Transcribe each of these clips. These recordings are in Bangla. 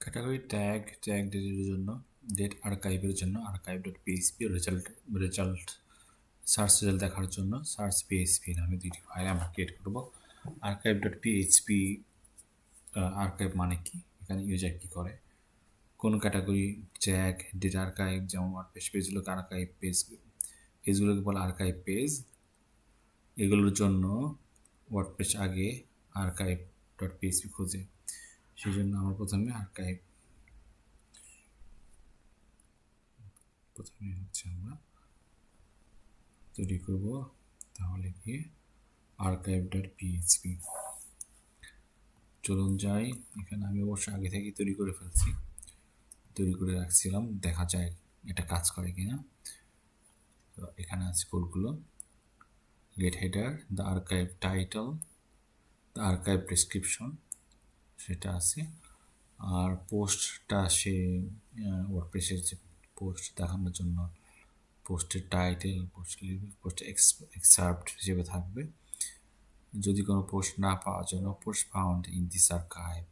ক্যাটাগরি ট্যাগ ট্যাগ ডেটের জন্য ডেট আর্কাইভের জন্য archive dot PHP result result search result দেখার জন্য সার্চ পিএইচপি নামে দুইটি ফাইল আমরা ক্রিয়েট করব। আর্কাইভ ডট পিএইচপি আর্কাইভ মানে কি? এখানে ইউজার কী করে? কোন ক্যাটাগরি ট্যাগ ডেট আর্কাইভ যেমন ওয়ার্ডপেজ পেজগুলোকে আর্কাইভ পেজ পেজগুলোকে বলে আর্কাইভ পেজ এগুলোর জন্য ওয়ার্ডপেজ আগে আর্কাইভ ডট পিএইচপি খোঁজে। সেই জন্য আমরা প্রথমে আর্কাইভ প্রথমে হচ্ছে আমরা তৈরি করব, তাহলে কি আর্কাইভ ডট পিএইচপি চলুন যাই, এখানে আমি অবশ্য আগে থেকে তৈরি করে ফেলছি। তৈরি করে রাখছিলাম, দেখা যায় এটা কাজ করে কিনা। তো এখানে আছে কোডগুলো। Get header the archive title the archive description সেটা আছে। আর পোস্টটা সে ওয়ার্ডপ্রেসের যে পোস্ট দেখানোর জন্য পোস্টের টাইটেল, পোস্ট পোস্ট এক্সার্ট হিসেবে থাকবে। যদি কোনো পোস্ট না পাওয়ার জন্য post found in this archive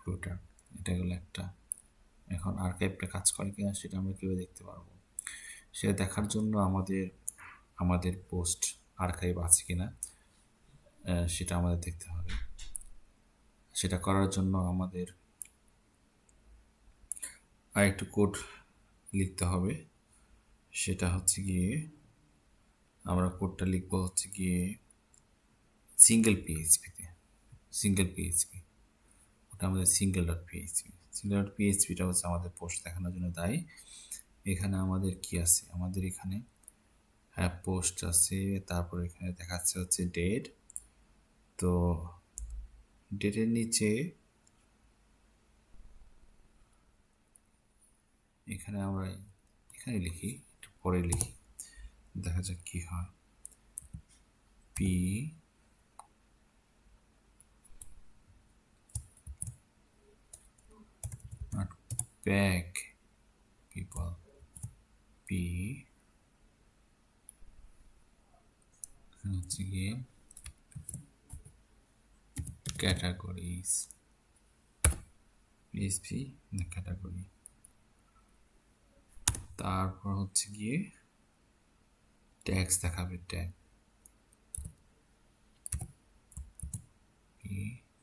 floater এটা হলো একটা। এখন আর্কাইভটা কাজ করে কিনা সেটা আমরা কীভাবে দেখতে পারব? সেটা দেখার জন্য আমাদের আমাদের পোস্ট আর্কাইভ আছে কিনা সেটা আমাদের দেখতে হবে। সেটা করার জন্য আমাদের আরেকটু কোড লিখতে হবে। সেটা হচ্ছে গিয়ে আমরা কোডটা লিখব হচ্ছে গিয়ে সিঙ্গেল পিএইচপিতে সিঙ্গেল পিএইচপি ওটা আমাদের single dot PHP single dot পিএইচপিটা হচ্ছে আমাদের পোস্ট দেখানোর জন্য দায়ী। এখানে আমাদের কি আছে? আমাদের এখানে হ্যাঁ পোস্ট আছে, তারপর এখানে দেখাচ্ছে হচ্ছে ডেট তো ডেটের নিচে এখানে আমরা এখানে লিখি, একটু পরে লিখি। দেখা যাক কি হয়। P beg people. P হচ্ছে গিয়ে categories. PSP the category. তারপর হচ্ছে গিয়ে ট্যাক্স দেখাবে ট্যাগ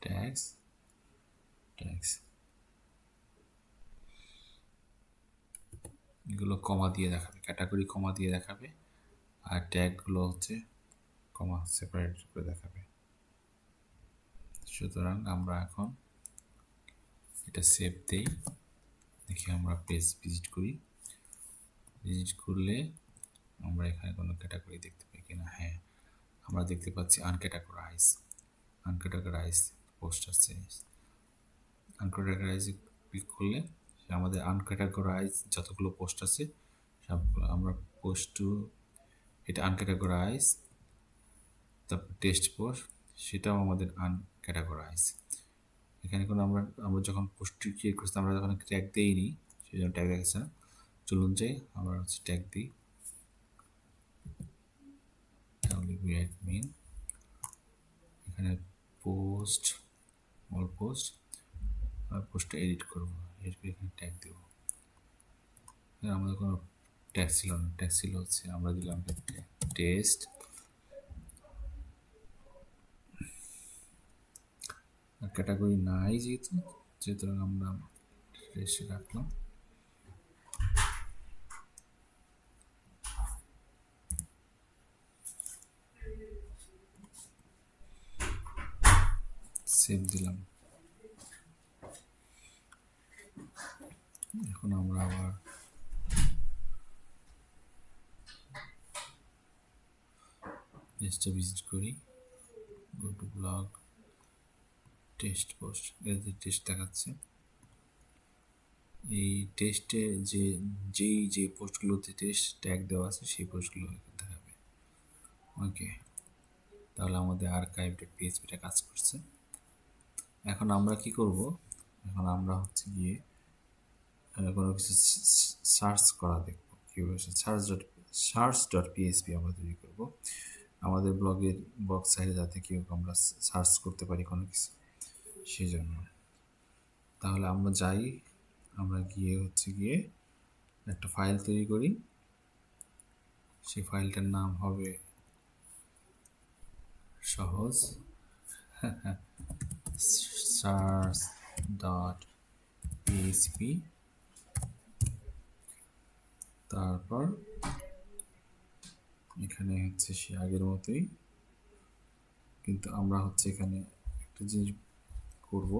ট্যাক্স ট্যাক্স এগুলো কমা দিয়ে দেখাবে ক্যাটাগরি কমা দিয়ে দেখাবে, আর ট্যাগগুলো হচ্ছে কমা সেপারেট করে দেখাবে। সুতরাং আমরা এখন এটা সেভ দেই। দেখি আমরা পেজ ভিজিট করি। ভিজিট করলে আমরা এখানে কোনো ক্যাটাগরি দেখতে পাই কিনা? হ্যাঁ আমরা দেখতে পাচ্ছি আনক্যাটাগরাইজ আনক্যাটাগরাইজ পোস্ট আছে। আনক্যাটাগরাইজ ক্লিক করলে আমাদের আনক্যাটাগরাইজ যতগুলো পোস্ট আছে, সবগুলো আমরা পোস্ট টু এটা আনক্যাটাগরাইজ তারপর টেস্ট পোস্ট সেটাও আমাদের আনক্যাটাগরাইজ এখানে কোনো আমরা আমরা যখন পোস্টটি ক্রিয়েট করছি, আমরা যখন ট্যাগ দিইনি সেই জন্য ট্যাগ দেখাচ্ছে না। চলুন যাই, আমরা হচ্ছে ট্যাগ দিই। অ্যাডমিন এখানে পোস্ট অল পোস্ট আর পোস্টটা এডিট করব। এডিট করে এখানে ট্যাগ দেবো। আমাদের কোনো ট্যাগ ছিল না। ট্যাগ ছিল হচ্ছে, আমরা দিলাম টেস্ট ক্যাটাগরি নাই যেহেতু যেহেতু আমরা টেস্টে রাখলাম। সেভ দিলাম। এখন আমরা আবার পেজটা ভিজিট করি। Go to blog test post, এদের টেস্ট দেখাচ্ছে। এই টেস্টে যে, যেই, যে পোস্টগুলোতে টেস্ট ট্যাগ দেওয়া আছে, সেই পোস্টগুলো দেখাবে। ওকে, তাহলে আমাদের আর্কাইভ ডট পিএইচপিটা কাজ করছে। এখন আমরা কি করব? এখন আমরা হচ্ছে গিয়ে কোনো কিছু সার্চ করা দেখব কীভাবে search dot search dot PHP আমরা তৈরি করব। আমাদের ব্লগের বক্স সাইডে যাতে কেউ আমরা সার্চ করতে পারি কোনো কিছু। সেই জন্য তাহলে আমরা যাই, আমরা গিয়ে হচ্ছে গিয়ে একটা ফাইল তৈরি করি। সেই ফাইলটার নাম হবে সহজ। সার্চ ডট পিএইচপি তারপর এখানে হচ্ছে সে আগের মতোই। কিন্তু আমরা হচ্ছে এখানে একটা জিনিস করব।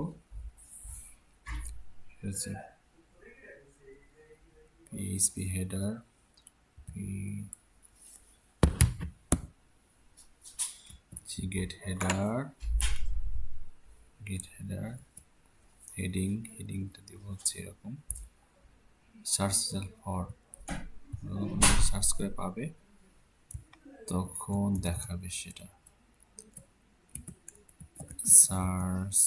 হচ্ছে PHP header get header get header heading হেডিংটা দেবো হচ্ছে এরকম। সার্চ ফর সার্চ করে পাবে, তখন দেখাবে সেটা। Search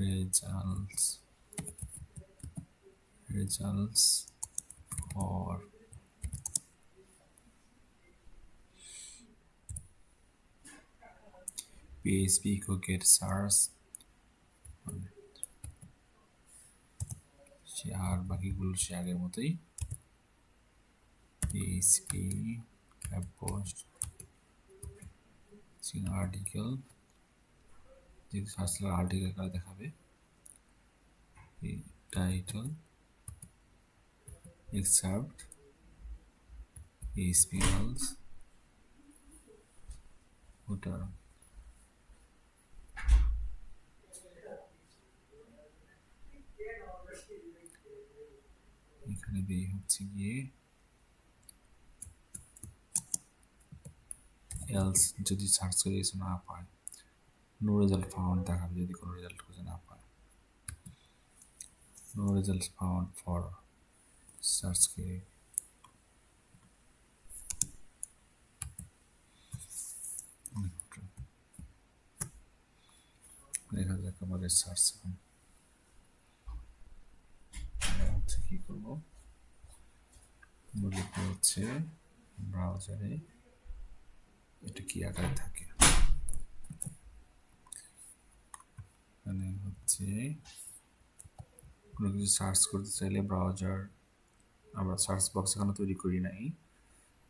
results results for php source সে আর বাকিগুলো সে আগের মতোই php post আর্টিকেল যদি সার্চ আর্টিকেল করে দেখাবে। টাইটেল excerpt else footer এখানে দিই হচ্ছে গিয়ে এলস যদি সার্চ করে না পায়। নো রেজাল্ট ফাউন্ড দেখাবে যদি কোনো রেজাল্ট খুঁজে না পায়। No result found for search করে দেখা যাক আমাদের সার্চ হচ্ছে কি করব? লিখব হচ্ছে ব্রাউজারে এটা কি আকারে থাকে? এখানে হচ্ছে, কোনো কিছু সার্চ করতে চাইলে ব্রাউজার আমরা সার্চ বক্স এখানে তৈরি করি নাই,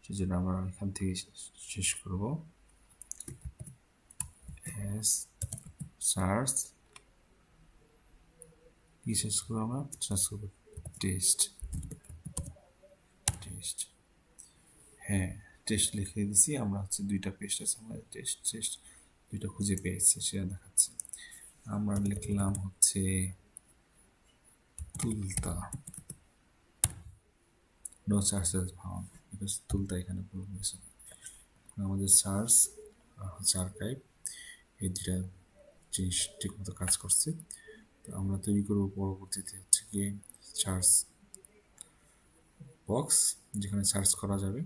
সেজন্য আমরা এখান থেকে শেষ করব। এস সার্চ কি শেষ করব আমরা? সার্চ করব টেস্ট টেস্ট হ্যাঁ টেস্ট লিখে দিছি, আমরা হচ্ছে দুইটা পেস্ট আছে, আমরা টেস্ট টেস্ট দুইটা খুঁজে পেয়েছি, সেটা দেখাচ্ছে। আমরা লিখলাম হচ্ছে তুলতা। নো সার্চ ফাউন্ড বিকজ তুলতা এখানে হয়েছে। আমাদের সার্চ হচ্ছে আর্কাইভ এই দুটা জিনিস ঠিকমতো কাজ করছে। তো আমরা তৈরি করব পরবর্তীতে হচ্ছে গিয়ে সার্চ বক্স যেখানে সার্চ করা যাবে।